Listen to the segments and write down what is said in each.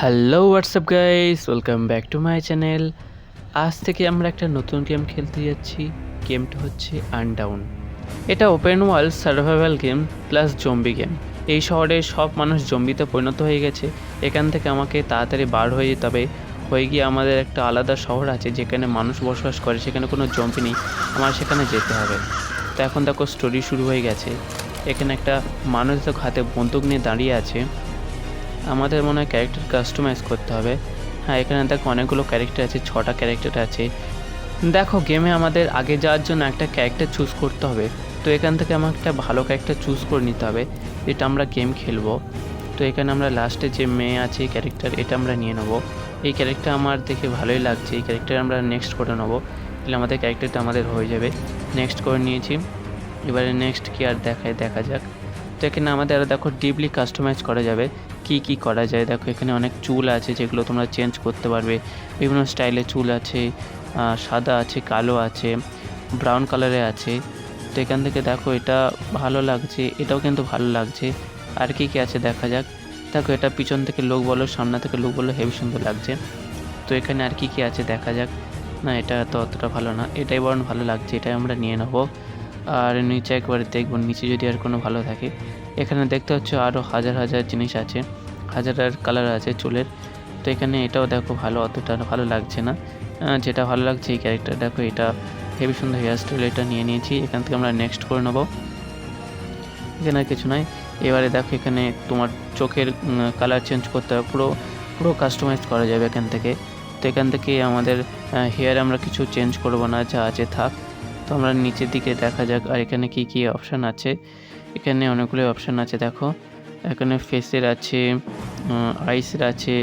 Hello WhatsApp guys welcome back to my channel আজ থেকে আমরা একটা নতুন গেম খেলতে যাচ্ছি। গেমটা হচ্ছে আনডাউন এটা open world survival game plus zombie game এই শহরে সব মানুষ জম্বিতে পরিণত হয়ে গেছে। এখান থেকে আমাকে তাড়াতাড়ি বার হয়ে যেতে হবে। হয়ে গিয়ে আমাদের একটা আলাদা শহর আছে যেখানে মানুষ বসবাস করে। সেখানে কোনো জম্বি নেই। আমার সেখানে যেতে হবে। তো এখন দেখো স্টোরি শুরু হয়ে গেছে। এখানে একটা মানুষ দেখো হাতে বন্দুক নিয়ে দাঁড়িয়ে আছে। আমাদের মনে হয় ক্যারেক্টার কাস্টমাইজ করতে হবে। হ্যাঁ এখানে দেখো অনেকগুলো ক্যারেক্টার আছে, ছটা ক্যারেক্টার আছে। দেখো গেমে আমাদের আগে যাওয়ার জন্য একটা ক্যারেক্টার চুজ করতে হবে। তো এখান থেকে আমার একটা ভালো ক্যারেক্টার চুজ করে নিতে হবে। যেটা আমরা গেম খেলব। তো এখানে আমরা লাস্টে যে মেয়ে আছে ক্যারেক্টার এটা আমরা নিয়ে নেব। এই ক্যারেক্টার আমার দেখে ভালোই লাগছে। এই ক্যারেক্টার আমরা নেক্সট করে নেব। তাহলে আমাদের ক্যারেক্টারটা আমাদের হয়ে যাবে। নেক্সট করে নিয়েছি। এবারে নেক্সট কি আর দেখায়, দেখা যাক। তো এখানে আমাদের দেখো ডিপলি কাস্টমাইজ করা যাবে। কি কি করা যায়? দেখো এখানে অনেক চুল আছে যেগুলো তোমরা চেঞ্জ করতে পারবে। বিভিন্ন স্টাইলের চুল আছে সাদা আছে, কালো আছে ব্রাউন কালারে আছে। তো এখান থেকে দেখো এটা ভালো লাগছে, এটাও কিন্তু ভালো লাগছে। আর কি কি আছে দেখা যাক। দেখো এটা পিছন থেকে লোক বলো, সামনে থেকে লোক বলো, হেভি সুন্দর লাগছে। তো এখানে আর কি কি আছে দেখা যাক। না, এটা তো অতটা ভালো না, এটাই বরং ভালো লাগছে, এটাই আমরা নিয়ে নেব। আর নিচে একবার দেখব, নিচে যদি আর কোনো ভালো থাকে। এখানে দেখতে হচ্ছে আরও হাজার হাজার জিনিস আছে, হাজার হাজার কালার আছে চুলের। তো এখানে এটাও দেখো ভালো, অতটা ভালো লাগছে না। যেটা ভালো লাগছে এই ক্যারেক্টার দেখো এটা হেভি সুন্দর হেয়ার স্টাইল এটা নিয়ে নিয়েছি, এখান থেকে আমরা নেক্সট করে নেব। এখানে আর কিছু নয় এবারে দেখো এখানে তোমার চোখের কালার চেঞ্জ করতে হবে, পুরো পুরো কাস্টমাইজ করা যাবে এখান থেকে। তো এখান থেকে আমাদের হেয়ার আমরা কিছু চেঞ্জ করব না, যা আছে থাক। তো আমরা নিচের দিকে দেখা যাক, আর এখানে কি কি অপশান আছে। এখানে অনেকগুলো অপশান আছে, দেখো। এখানে ফেসের আছে আইসের আছে,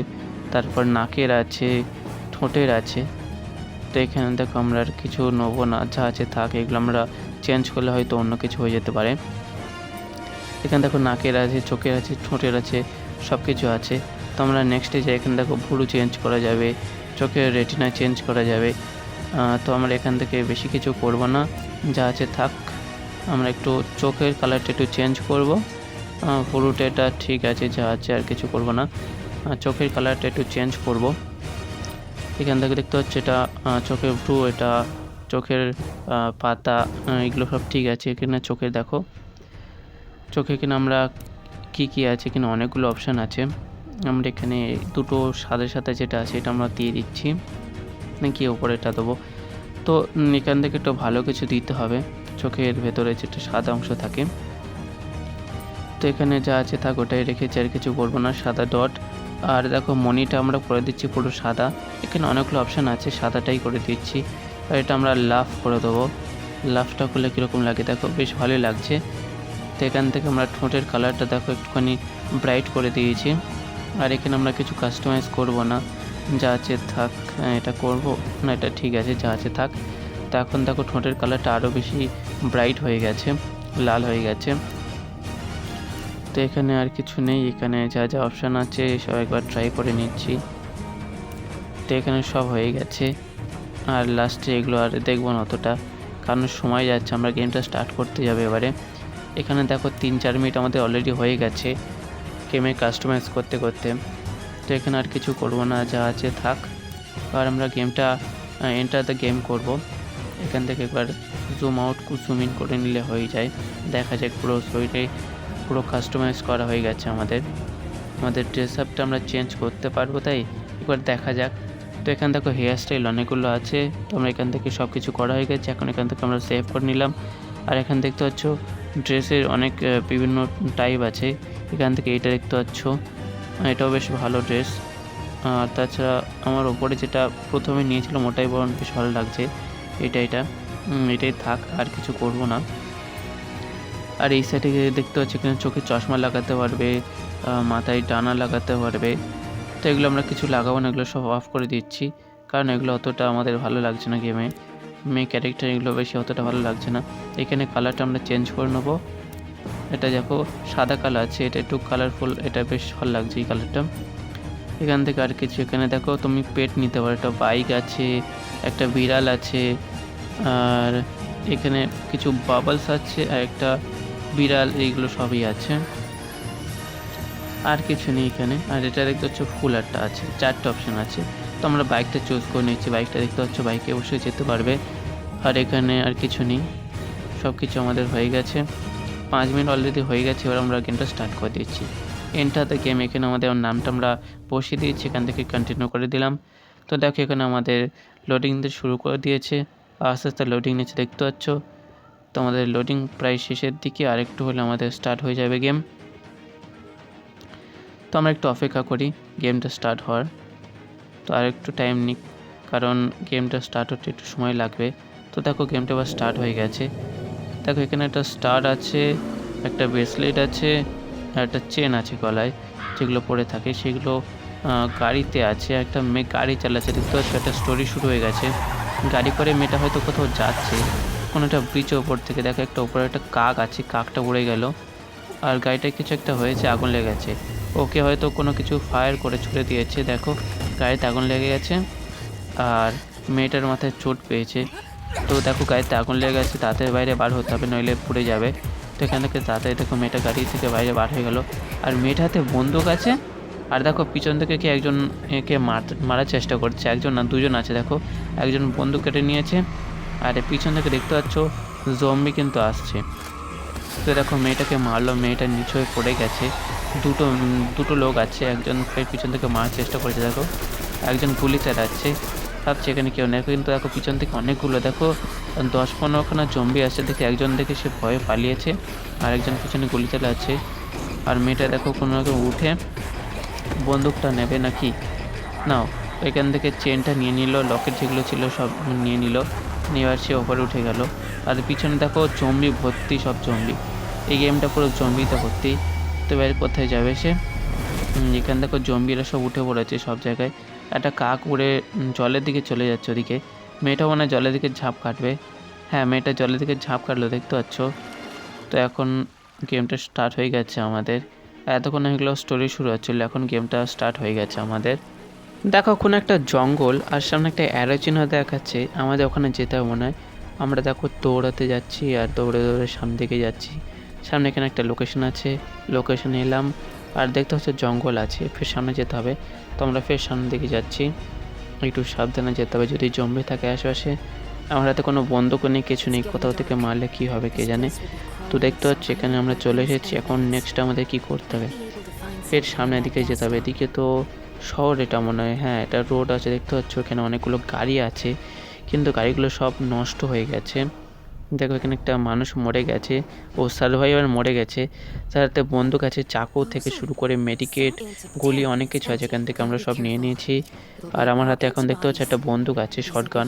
তারপর নাকের আছে, ঠোঁটের আছে। তো এখানে দেখো আমরা আর কিছু নেব না, যা আছে থাক, এগুলো আমরা চেঞ্জ করলে হয়তো অন্য কিছু হয়ে যেতে পারে। এখানে দেখো নাকের আছে, চোখের আছে, ঠোঁটের আছে সব কিছু আছে। তো আমরা নেক্সটে যাই, এখানে দেখো ভুরু চেঞ্জ করা যাবে, চোখের রেটিনা চেঞ্জ করা যাবে। তো আমরা এখান থেকে বেশি কিছু করব না। যা আছে থাক। আমরা একটু চোখের কালারটা একটু চেঞ্জ করব। ভুরুটা এটা ঠিক আছে, যা আছে আর কিছু করব না। চোখের কালারটা একটু চেঞ্জ করব। এখান থেকে দেখতে হচ্ছে এটা চোখের ভ্রু এটা চোখের পাতা এগুলো সব ঠিক আছে এখানে চোখের দেখো। চোখে এখানে আমরা কি কি আছে এখানে অনেকগুলো অপশান আছে। আমরা এখানে দুটো সাদা সাদা যেটা আছে এটা আমরা দিয়ে দিচ্ছি। নাকি ওপরেটা দেবো। তো এখান থেকে একটু ভালো কিছু দিতে হবে। চোখের ভেতরে যেটা সাদা অংশ থাকে। তো এখানে যা আছে থাক ওটাই রেখেছি, আর কিছু করব না। সাদা ডট। আর দেখো মনিটা আমরা করে দিচ্ছি পুরো সাদা। এখানে অনেকগুলো অপশান আছে, সাদাটাই করে দিচ্ছি। আর এটা আমরা লাফ করে দেবো। লাফটা করলে কীরকম লাগে? দেখো, বেশ ভালোই লাগছে। তো এখান থেকে আমরা ঠোঁটের কালারটা দেখো একটুখানি ব্রাইট করে দিয়েছি। আর এখানে আমরা কিছু কাস্টমাইজ করব না। যা আছে থাক হ্যাঁ, এটা করব। না এটা ঠিক আছে যা আছে থাক। তো এখন দেখো ঠোঁটের কালারটা আরও বেশি ব্রাইট হয়ে গেছে লাল হয়ে গেছে। তো এখানে আর কিছু নেই এখানে যা যা অপশান আছে সব একবার ট্রাই করে নিচ্ছি। তো এখানে সব হয়ে গেছে। আর লাস্টে এগুলো আর দেখব না অতটা কারণ সময় যাচ্ছে আমরা গেমটা স্টার্ট করতে যাবে এবারে। এখানে দেখো তিন চার মিনিট আমাদের অলরেডি হয়ে গেছে গেমে কাস্টমাইজ করতে করতে। তো এখানে আর কিছু করব না, যা আছে থাক। আর আমরা গেমটা এন্টার দ্য গেম করব। এখান থেকে একবার জুম আউট জুম ইন করে নিলে হয়ে যায়। দেখা যায় পুরো শরীরে পুরো কাস্টমাইজ করা হয়ে গেছে আমাদের। আমাদের ড্রেস আপটা আমরা চেঞ্জ করতে পারব, তাই? একবার দেখা যাক। তো এখান থেকে হেয়ার স্টাইল অনেকগুলো আছে। তো আমরা এখান থেকে সব কিছু করা হয়ে গেছে। এখন এখান থেকে আমরা সেভ করে নিলাম। আর এখান দেখতে পাচ্ছ ড্রেসের অনেক বিভিন্ন টাইপ আছে। এখান থেকে এটা দেখতে পাচ্ছ। এটাও বেশ ভালো ড্রেস আর তাছাড়া আমার ওপরে যেটা প্রথমে নিয়েছিলাম, ওটাই বরং বেশ ভালো লাগছে। এটা এটা। এটাই থাক, আর কিছু করব না। আর এই সাইডে দেখতে পাচ্ছি এখানে চোখে চশমা লাগাতে পারবে মাথায় ডানা লাগাতে পারবে। তো এগুলো আমরা কিছু লাগাবো না, এগুলো সব অফ করে দিচ্ছি। কারণ এগুলো অতটা আমাদের ভালো লাগছে না গেমে মেয়ে ক্যারেক্টার এগুলো বেশি অতটা ভালো লাগছে না। এখানে কালারটা আমরা চেঞ্জ করে নেব। এটা দেখো, সাদা কালার আছে, এটা একটু কালারফুল এটা বেশ ভালো লাগছে এই কালারটা এখান থেকে আর কিছু এখানে দেখো, তুমি পেট নিতে পারো, একটা বাইক আছে, একটা বিড়াল আছে, আর এখানে কিছু বাবলস আছে, আর একটা বিড়াল, এইগুলো সবই আছে। আর কিছু নেই এখানে, আর এটা দেখতে হচ্ছে ফুল একটা আছে, চারটে অপশন আছে। তো আমরা বাইকটা চুজ করে নিচ্ছি বাইকটা দেখতে পাচ্ছ বাইকে অবশ্যই যেতে পারবে। আর এখানে আর কিছু নেই সব কিছু আমাদের হয়ে গেছে। পাঁচ মিনিট অলরেডি হয়ে গেছে, এবার আমরা গেমটা স্টার্ট করে দিচ্ছি। এন্টার দ্য গেম এখানে আমাদের নামটা আমরা বসিয়ে দিয়েছি, এখান থেকে কন্টিনিউ করে দিলাম। তো দেখো, এখানে আমাদের লোডিং শুরু করে দিয়েছে। আস্তে আস্তে লোডিং নিচ্ছে দেখতে পাচ্ছ। তো আমাদের লোডিং প্রায় শেষের দিকে আর একটু হলে আমাদের স্টার্ট হয়ে যাবে গেম তো আমরা একটু অপেক্ষা করি গেমটা স্টার্ট হওয়ার। তো আর একটু টাইম নিক, কারণ গেমটা স্টার্ট হতে একটু সময় লাগবে। তো দেখো গেমটা এবার স্টার্ট হয়ে গেছে। দেখো, এখানে একটা স্টার আছে, একটা ব্রেসলেট আছে একটা চেন আছে গলায়, যেগুলো পরে থাকে। সেগুলো গাড়িতে আছে, একটা মেয়ে গাড়ি চালাচ্ছে, দেখতে পাচ্ছ একটা স্টোরি শুরু হয়ে গেছে। গাড়ি করে মেয়েটা হয়তো কোথাও যাচ্ছে, কোনো একটা ব্রিজের ওপর থেকে। দেখো, একটা ওপরে একটা কাক আছে, কাকটা উড়ে গেল, আর গাড়িটায় কিছু একটা হয়েছে, আগুন লেগে গেছে। ওকে হয়তো কোনো কিছু ফায়ার করে ছুড়ে দিয়েছে, দেখো, গাড়িতে আগুন লেগে গেছে, আর মেয়েটার মাথায় চোট পেয়েছে। তো দেখো গাড়িতে আগুন লেগে গেছে, তাড়াতাড়ি বাইরে বার হতে হবে, নইলে পুড়ে যাবে। তো এখান থেকে তাড়াতাড়ি দেখো মেয়েটা গাড়ি থেকে বাইরে বার হয়ে গেল। আর মেয়েটার হাতে বন্দুক আছে, আর দেখো পিছন থেকে কি একজন একে মার- মারার চেষ্টা করছে, একজন না, দুজন আছে দেখো। একজন বন্দুক কেটে নিয়েছে, আর পিছন থেকে দেখতে পাচ্ছ জম্বি কিন্তু আসছে। তো দেখো মেয়েটাকে মারলো, মেয়েটা নিচে হয়ে পড়ে গেছে। দুটো দুটো লোক আছে, একজন পিছন থেকে মারার চেষ্টা করেছে, দেখো। একজন গুলি চালাচ্ছে ভাবছে এখানে কেউ নেই। কিন্তু দেখো পিছন থেকে অনেকগুলো, দেখো, দশ পনেরোখানা জম্বি আসছে দেখে একজন দেখে সে ভয়ে পালিয়েছে আর একজন পিছনে গুলি চালাচ্ছে। আর মেয়েটা দেখো কোনো রকম উঠে বন্দুকটা নেবে নাকি? নাও, এখান থেকে চেনটা নিয়ে নিল লকেট যেগুলো ছিল সব নিয়ে নিল, নেওয়ার সে ওপরে উঠে গেল। আর পিছনে দেখো জম্বি ভর্তি, সব জম্বি এই গেমটা পুরো জম্বিতে ভর্তি। তো এবার কোথায় যাবে সে? এখান দেখো জম্বিরা সব উঠে পড়েছে সব জায়গায়। একটা কাক উড়ে জলের দিকে চলে যাচ্ছে ওদিকে। মেয়েটা মনে হয় জলের দিকে ঝাঁপ কাটবে। হ্যাঁ মেয়েটা জলের দিকে ঝাঁপ কাটলো, দেখতে পাচ্ছ? তো এখন গেমটা স্টার্ট হয়ে গেছে আমাদের। এতক্ষণ এগুলো স্টোরি শুরু হচ্ছিল এখন গেমটা স্টার্ট হয়ে গেছে আমাদের। দেখো কোনো একটা জঙ্গল, আর সামনে একটা অ্যারো চিহ্ন দেখাচ্ছে। আমাদের ওখানে যেতে হবে মনে হয়। আমরা দেখো দৌড়াতে যাচ্ছি, আর দৌড়ে দৌড়ে সামনে দিকে যাচ্ছি। সামনে এখানে একটা লোকেশন আছে। লোকেশনে এলাম, আর দেখতে হচ্ছে জঙ্গল আছে ফের সামনে যেতে হবে। তো আমরা ফের সামনের দিকে যাচ্ছি। একটু সাবধানে যেতে হবে, যদি জম্বি থাকে আশেপাশে। আমার হাতে কোনো বন্দুকও নেই, কিছু নেই, কোথাও থেকে মারলে কী হবে কে জানে। তো দেখতে হচ্ছে এখানে আমরা চলে এসেছি। এখন নেক্সট আমাদের কি করতে হবে? ফের সামনের দিকে যেতে হবে। এদিকে তো শহর এটা মনে হয়। হ্যাঁ এটা রোড আছে, দেখতে পাচ্ছ, এখানে অনেকগুলো গাড়ি আছে। কিন্তু গাড়িগুলো সব নষ্ট হয়ে গেছে। দেখো এখানে একটা মানুষ মরে গেছে ও সার্ভাইভার মরে গেছে। তার হাতে বন্দুক আছে চাকু থেকে শুরু করে মেডিকেট গুলি অনেক কিছু আছে, এখান থেকে আমরা সব নিয়ে নিয়েছি। আর আমার হাতে এখন দেখতে পাচ্ছি একটা বন্দুক আছে শর্টগান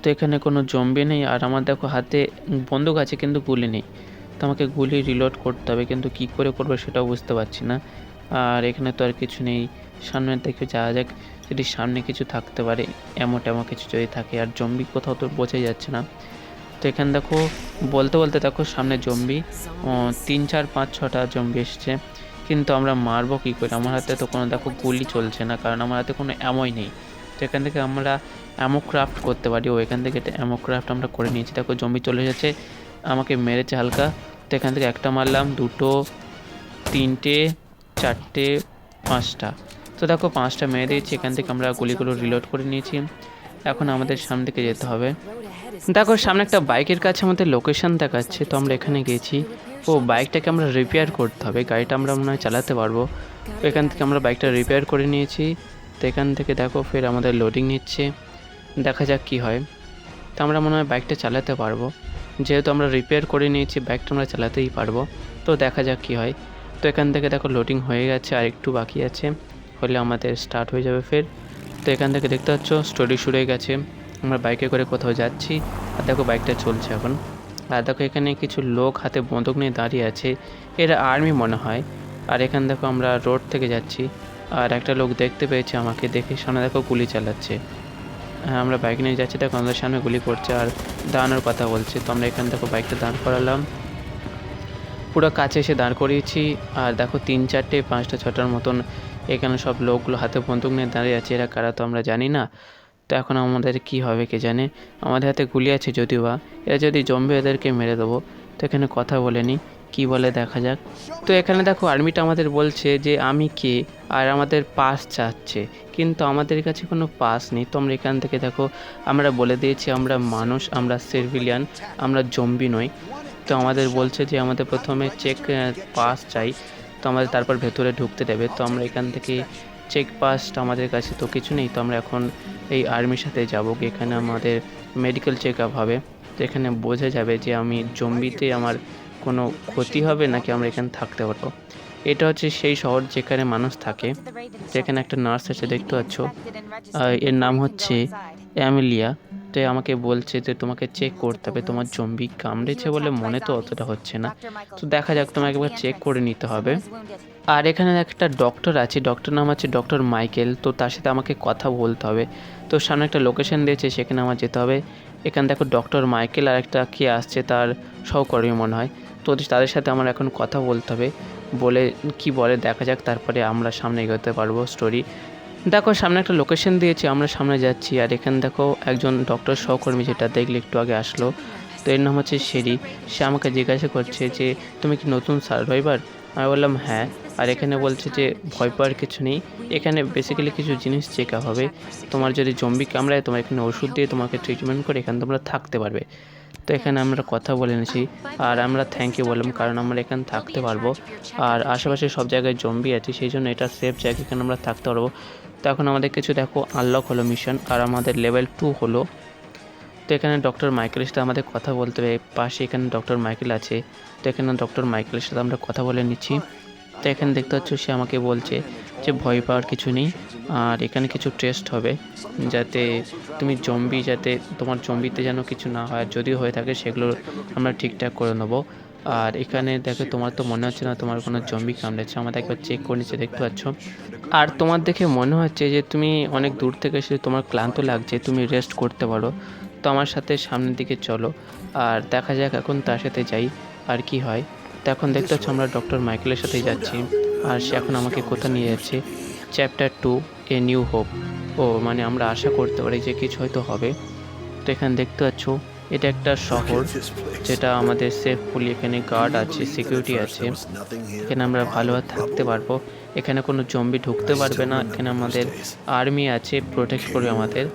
তো এখানে কোনো জম্বি নেই, আর আমার দেখো হাতে বন্দুক আছে কিন্তু গুলি নেই। তো আমাকে গুলি রিলোড করতে হবে, কিন্তু কি করে করব সেটাও বুঝতে পারছি না। আর এখানে তো আর কিছু নেই। সামনে দেখে যাওয়া যাক যদি সামনে কিছু থাকতে পারে, এমন টেমো কিছু যদি থাকে। আর জম্বি কোথাও তো বোঝাই যাচ্ছে না। তো এখানে দেখো, বলতে বলতে দেখো সামনে জম্বি তিন, চার, পাঁচ, ছটা জম্বি এসছে। কিন্তু আমরা মারবো কী করে? আমার হাতে তো কোনো দেখো গুলি চলছে না, কারণ আমার হাতে কোনো অ্যামোই নেই। তো এখান থেকে আমরা অ্যামো ক্রাফট করতে পারি। ও, এখান থেকে অ্যামো ক্রাফট আমরা করে নিয়েছি। দেখো জম্বি চলে যাচ্ছে আমাকে মেরেছে হালকা। তো এখান থেকে একটা মারলাম, দুটো, তিনটে, চারটে, পাঁচটা। তো দেখো, পাঁচটা মেরে দিয়েছি। এখান থেকে আমরা গুলিগুলো রিলোড করে নিয়েছি। এখন আমাদের সামনে দিকে যেতে হবে। দেখো, সামনে একটা বাইকের কাছে আমাদের লোকেশান দেখাচ্ছে। তো আমরা এখানে গেছি। ও, বাইকটাকে আমরা রিপেয়ার করতে হবে। গাড়িটা আমরা মনে হয় চালাতে পারব। তো এখান থেকে আমরা বাইকটা রিপেয়ার করে নিয়েছি। তো এখান থেকে দেখো, ফের আমাদের লোডিং নিচ্ছে। দেখা যাক কি হয়। তো আমরা মনে হয় বাইকটা চালাতে পারব। যেহেতু আমরা রিপেয়ার করে নিয়েছি, বাইকটা আমরা চালাতেই পারব। তো দেখা যাক কি হয়। তো এখান থেকে দেখো লোডিং হয়ে গেছে। আর একটু বাকি আছে। হলে আমাদের স্টার্ট হয়ে যাবে ফের। তো এখান থেকে দেখতে পাচ্ছ স্টোরি শুরু হয়ে গেছে। আমরা বাইকে করে কোথাও যাচ্ছি। আর দেখো বাইকটা চলছে এখন। আর দেখো এখানে কিছু লোক হাতে বন্দুক নিয়ে দাঁড়িয়ে আছে। এরা আর্মি মনে হয়। আর এখান দেখো আমরা রোড থেকে যাচ্ছি। আর একটা লোক দেখতে পেয়েছে আমাকে। দেখে সামনে দেখো গুলি চালাচ্ছে। হ্যাঁ আমরা বাইক নিয়ে যাচ্ছি। দেখো আমাদের সামনে গুলি করছে। আর দাঁড়ানোর কথা বলছে। তো আমরা এখান দেখো বাইকটা দাঁড় করালাম। পুরো কাছে এসে দাঁড় করিয়েছি। আর দেখো, তিন চারটে, পাঁচটা, ছটার মতন এখানে সব লোকগুলো, হাতে বন্দুক নিয়ে দাঁড়িয়ে আছে। এরা কারা তো আমরা জানি না। তো এখন আমাদের কি হবে কে জানে? আমাদের হাতে গুলি আছে যদিও বা। এরা যদি জম্বি এদেরকে মেরে দেবো, তো এখানে কথা বলে নিই কি বলে দেখা যাক। তো এখানে দেখো, আর্মিটা আমাদের বলছে যে, আমি কে? আর আমাদের পাস চাচ্ছে। কিন্তু আমাদের কাছে কোনো পাস নেই। তো আমরা এখান থেকে দেখো, আমরা বলে দিয়েছি, আমরা মানুষ, আমরা সিভিলিয়ান, আমরা জম্বি নই। তো আমাদের বলছে যে আমাদের প্রথমে চেক পাস চাই। তো আমাদের তারপর ভেতরে ঢুকতে দেবে। তো আমরা এখান থেকে চেক পাসটা আমাদের কাছে তো কিছু নেই। তো আমরা এখন এই আর্মির সাথে যাব এখানে আমাদের মেডিকেল চেক আপ হবে। তো এখানে বোঝা যাবে যে আমি জম্বিতে আমার কোনো ক্ষতি হবে নাকি আমরা এখানে থাকতে পারব। এটা হচ্ছে সেই শহর যেখানে মানুষ থাকে। যেখানে একটা নার্স আছে দেখতে পাচ্ছ। এর নাম হচ্ছে অ্যামিলিয়া এ আমাকে বলছে যে তোমাকে চেক করতে হবে তোমার জম্বি কামড়েছে বলে মনে তো অতটা হচ্ছে না। তো দেখা যাক তোমাকে একবার চেক করে নিতে হবে। আর এখানে একটা ডক্টর আছে ডক্টর নাম আছে ডক্টর মাইকেল তো তার সাথে আমাকে কথা বলতে হবে। তো সামনে একটা লোকেশন দিয়েছে সেখানে আমার যেতে হবে। এখানে দেখো ডক্টর মাইকেল আর একটা কে আসছে তার সহকর্মী মনে হয়। তো তাদের সাথে আমার এখন কথা বলতে হবে। বলে কি বলে দেখা যাক তারপরে আমরা সামনে এগোতে পারব স্টোরি দেখো, সামনে একটা লোকেশন দিয়েছে, আমরা সামনে যাচ্ছি। আর এখানে দেখো, একজন ডক্টর সহকর্মী যেটা দেখলে একটু আগে আসলো। তো এর নাম হচ্ছে শেরি সে আমাকে জিজ্ঞাসা করছে যে, তুমি কি নতুন সার্ভাইভার আমি বললাম হ্যাঁ। আর এখানে বলছে যে, ভয় পাওয়ার কিছু নেই। এখানে বেসিক্যালি কিছু জিনিস চেক হবে। তোমার যদি জম্বি কামড়ায়, তোমার এখানে ওষুধ দিয়ে তোমাকে ট্রিটমেন্ট করে, এখানে তোমরা থাকতে পারবে। তো এখানে আমরা কথা বলে নিয়েছি। আর আমরা থ্যাংক ইউ বললাম, কারণ আমরা এখানে থাকতে পারব। আর আশেপাশে সব জায়গায় জম্বি আছে, সেই জন্য এটা সেফ জায়গা, এখানে আমরা থাকতে পারব। তো এখন আমাদের কিছু দেখো আনলক হলো মিশন আর আমাদের লেভেল টু হলো। তো এখানে ডক্টর মাইকেলের সাথে আমাদের কথা বলতে হবে, পাশে এখানে ডক্টর মাইকেল আছে। তো এখানে ডক্টর মাইকেলের সাথে আমরা কথা বলে নিচ্ছি। তো এখানে দেখতে পাচ্ছ সে আমাকে বলছে যে ভয় পাওয়ার কিছু নেই, আর এখানে কিছু টেস্ট হবে, যাতে তুমি জম্বি যাতে তোমার জম্বিতে যেন কিছু না হয় যদি হয়ে থাকে সেগুলো আমরা ঠিকঠাক করে নেব। আর এখানে দেখো, তোমার তো মনে হচ্ছে না তোমার কোনো জম্বি কামড়েছে আমাদের একবার চেক করে নিচ্ছে, দেখতে পাচ্ছ? আর তোমার দেখে মনে হচ্ছে যে তুমি অনেক দূর থেকে এসে তোমার ক্লান্ত লাগছে, তুমি রেস্ট করতে পারো। তো আমার সাথে সামনের দিকে চলো। আর দেখা যাক এখন তার সাথে যাই, আর কি হয়। তো এখন দেখতে পাচ্ছ আমরা ডক্টর মাইকেলের সাথে যাচ্ছি। আর সে এখন আমাকে কোথা নিয়ে যাচ্ছে? Chapter two a new hope ও মানে আমরা আশা করতে পারি যে কিছু হয়তো হবে। তো এখানে দেখতে পাচ্ছ এটা একটা শহর যেটা আমাদের সেফফুলি এখানে গার্ড আছে সিকিউরিটি আছে। এখানে আমরা ভালোভাবে থাকতে পারব। এখানে কোনো জম্বি ঢুকতে পারবে না। এখানে আমাদের আর্মি আছে প্রোটেক্ট করবে আমাদের।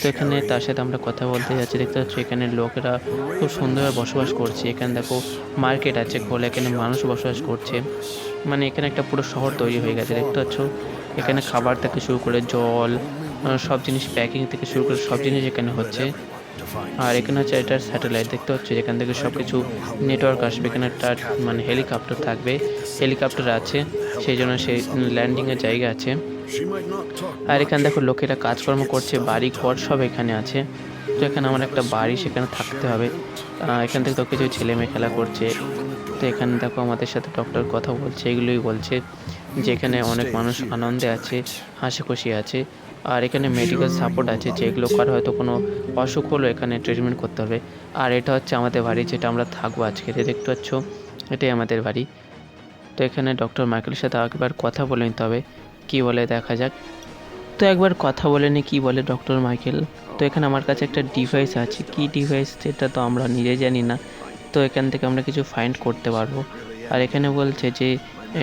তো এখানে তার সাথে আমরা কথা বলতে যাচ্ছি। দেখতে পাচ্ছি এখানে লোকেরা খুব সুন্দরভাবে বসবাস করছে। এখানে দেখো মার্কেট আছে, খোলা। এখানে মানুষ বসবাস করছে। মানে এখানে একটা পুরো শহর তৈরি হয়ে গেছে। দেখতে পাচ্ছ? এখানে খাবার থেকে শুরু করে জল সব জিনিস প্যাকিং থেকে শুরু করে সব জিনিস এখানে হচ্ছে। আর এখানে হচ্ছে এটার স্যাটেলাইট দেখতে হচ্ছে যেখান থেকে সব কিছু নেটওয়ার্ক আসবে। এখানে একটা মানে হেলিকপ্টার থাকবে। হেলিকপ্টার আছে, সেই জন্য সেই ল্যান্ডিংয়ের জায়গা আছে। আর এখানে দেখো লোকেরা কাজকর্ম করছে, বাড়ি ঘর সব এখানে আছে। তো এখানে আমার একটা বাড়ি, সেখানে থাকতে হবে। এখান থেকে তো কিছু ছেলে মেয়ে খেলা করছে। তো এখানে দেখো আমাদের সাথে ডক্টর কথা বলছে, এগুলোই বলছে। যে এখানে অনেক মানুষ আনন্দে আছে, হাসি খুশি আছে। আর এখানে মেডিকেল সাপোর্ট আছে যেগুলো কার হয়তো কোনো অসুখ হলো এখানে ট্রিটমেন্ট করতে হবে। আর এটা হচ্ছে আমাদের বাড়ি, যেটা আমরা থাকব আজকে। দেখতে পাচ্ছ, এটাই আমাদের বাড়ি। তো এখানে ডক্টর মাইকেলের সাথে একবার কথা বলে নিতে হবে, কী বলে দেখা যাক। তো একবার কথা বলে নি, কী বলে ডক্টর মাইকেল? তো এখানে আমার কাছে একটা ডিভাইস আছে। কী ডিভাইস সেটা তো আমরা নিজে জানি না। তো এখান থেকে আমরা কিছু ফাইন্ড করতে পারব। আর এখানে বলছে যে,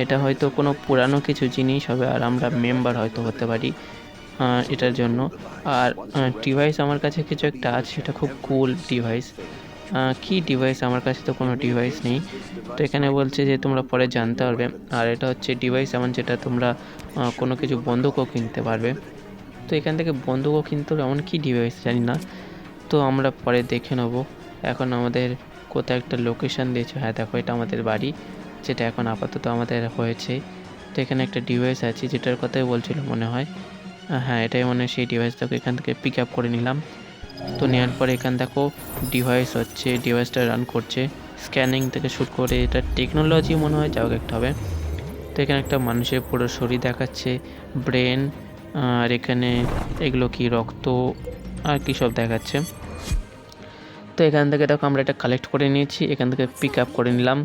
এটা হয়তো কোনো পুরানো কিছু জিনিস হবে, আর আমরা মেম্বার হয়তো হতে পারি। এটার জন্য। আর ডিভাইস আমার কাছে কিছু একটা আছে, সেটা খুব কুল ডিভাইস কী ডিভাইস আমার কাছে তো কোনো ডিভাইস নেই। তো এখানে বলছে যে তোমরা পরে জানতে পারবে। আর এটা হচ্ছে ডিভাইস এমন যেটা তোমরা কোনো কিছু বন্দুকও কিনতে পারবে। তো এখান থেকে বন্দুকও কিনতে হবে এমন কী ডিভাইস জানি না। তো আমরা পরে দেখে নেব। এখন আমাদের কোথাও একটা লোকেশন দিয়েছে। হ্যাঁ দেখো, এটা আমাদের বাড়ি, যেটা এখন আপাতত আমাদের হয়েছে। তো এখানে একটা ডিভাইস আছে, যেটার কথাই বলছিল মনে হয়। হ্যাঁ এটাই মনে সেই ডিভাইসটাকে এখান থেকে পিক আপ করে নিলাম। তো নেওয়ার পরে এখান দেখো ডিভাইস হচ্ছে ডিভাইসটা রান করছে। স্ক্যানিং থেকে শুট করে, এটা টেকনোলজি মনে হয় যাও একটা হবে। তো এখানে একটা মানুষের পুরো শরীর দেখাচ্ছে ব্রেন আর এখানে এগুলো কি, রক্ত, আর কি সব দেখাচ্ছে। তো এখান থেকে দেখো আমরা এটা কালেক্ট করে নিয়েছি, এখান থেকে পিক আপ করে নিলাম।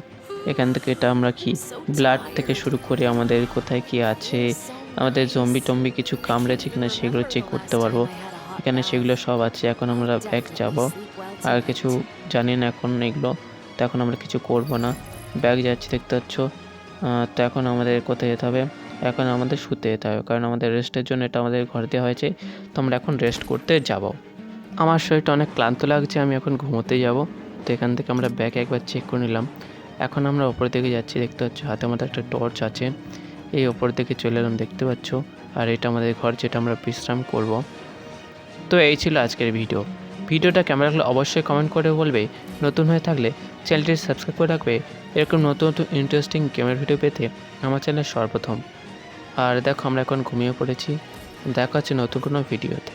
এখান থেকে এটা আমরা কি ব্লাড থেকে শুরু করে আমাদের কোথায় কি আছে আমাদের জম্বি টম্বি কিছু কামড়েছে কিনা সেগুলো চেক করতে পারব। এখানে সেগুলো সব আছে, এখন আমরা ব্যাগ যাব। আর কিছু জানি না এখন এগুলো, তো এখন আমরা কিছু করব না। ব্যাগ যাচ্ছি, দেখতে পাচ্ছ। তো এখন আমাদের কোথায় যেতে হবে? এখন আমাদের শুতে যেতে হবে, কারণ আমাদের রেস্টের জন্য এটা আমাদের ঘর দেওয়া হয়েছে। তো আমরা এখন রেস্ট করতে যাব। আমার শরীরটা অনেক ক্লান্ত লাগছে, আমি এখন ঘুমোতে যাব। তো এখান থেকে আমরা ব্যাগ একবার চেক করে নিলাম। এখন আমরা ওপর দিকে যাচ্ছি, দেখতে পাচ্ছ, হাতে মধ্যে একটা টর্চ আছে। এই ওপর দিকে চলে এলাম, দেখতে পাচ্ছ? আর এটা আমাদের ঘর যেটা আমরা বিশ্রাম করব। তো এই ছিল আজকের ভিডিও। ভিডিওটা কেমন লাগলে অবশ্যই কমেন্ট করে বলবে। নতুন হয়ে থাকলে চ্যানেলটি সাবস্ক্রাইব করে রাখবে। এরকম নতুন নতুন ইন্টারেস্টিং গেমের ভিডিও পেতে আমার চ্যানেল সর্বপ্রথম। আর দেখো, আমরা এখন ঘুমিয়ে পড়েছি। দেখা হচ্ছে নতুন কোনো ভিডিওতে.